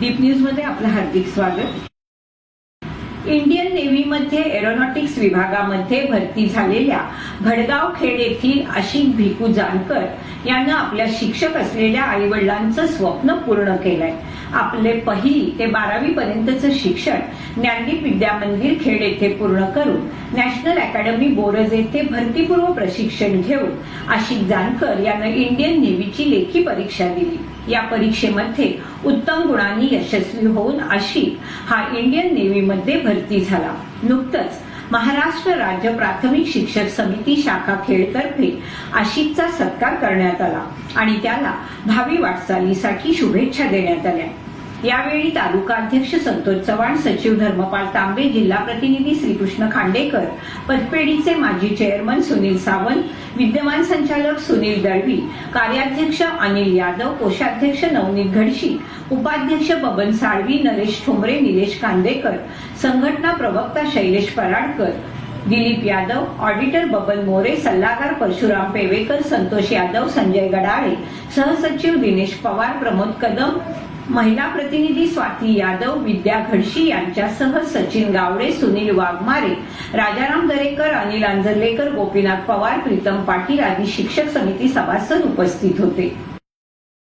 Deep न्यूजमध्ये आपलं हार्दिक स्वागत. इंडियन नेव्हीमध्ये एरोनॉटिक्स विभागामध्ये भरती झालेल्या भडगाव खेड येथील आशिक भिकू जानकर यानं आपल्या शिक्षक असलेल्या आई वडिलांचं स्वप्न पूर्ण केलंय. आपले पहिली ते बारावी पर्यंतचं शिक्षण ज्ञानदीप विद्या मंदिर खेड येथे पूर्ण करून नॅशनल अकॅडमी बोरज येथे भरतीपूर्व प्रशिक्षण घेऊन आशिक जानकर यानं इंडियन नेव्हीची लेखी परीक्षा दिली. या परीक्षेमध्ये उत्तम गुणांनी यशस्वी होऊन आशिक हा इंडियन नेव्हीमध्ये भरती झाला. नुकतंच महाराष्ट्र राज्य प्राथमिक शिक्षक समिती शाखा खेडतर्फे आशिकचा सत्कार करण्यात आला आणि त्याला भावी वाटचालीसाठी शुभेच्छा देण्यात आल्या. यावेळी तालुका अध्यक्ष संतोष चव्हाण सचिव धर्मपाल तांबे जिल्हा प्रतिनिधी श्रीकृष्ण खांडेकर पतपेढीचे माजी चेअरमन सुनील सावंत विद्यमान संचालक सुनील दळवी कार्याध्यक्ष अनिल यादव कोषाध्यक्ष नवनीत घडशी उपाध्यक्ष बबन साळवी नरेश ठोंबरे निलेश कांदेकर संघटना प्रवक्ता शैलेश पराडकर दिलीप यादव ऑडिटर बबन मोरे सल्लागार परशुराम पेवेकर संतोष यादव संजय गडाळे सहसचिव दिनेश पवार प्रमोद कदम महिला प्रतिनिधी स्वाती यादव विद्या घडशी यांच्यासह सचिन गावडे सुनील वाघमारे राजाराम दरेकर अनिल आंजर्लेकर गोपीनाथ पवार प्रीतम पाटील आदी शिक्षक समिती सभासद उपस्थित होते.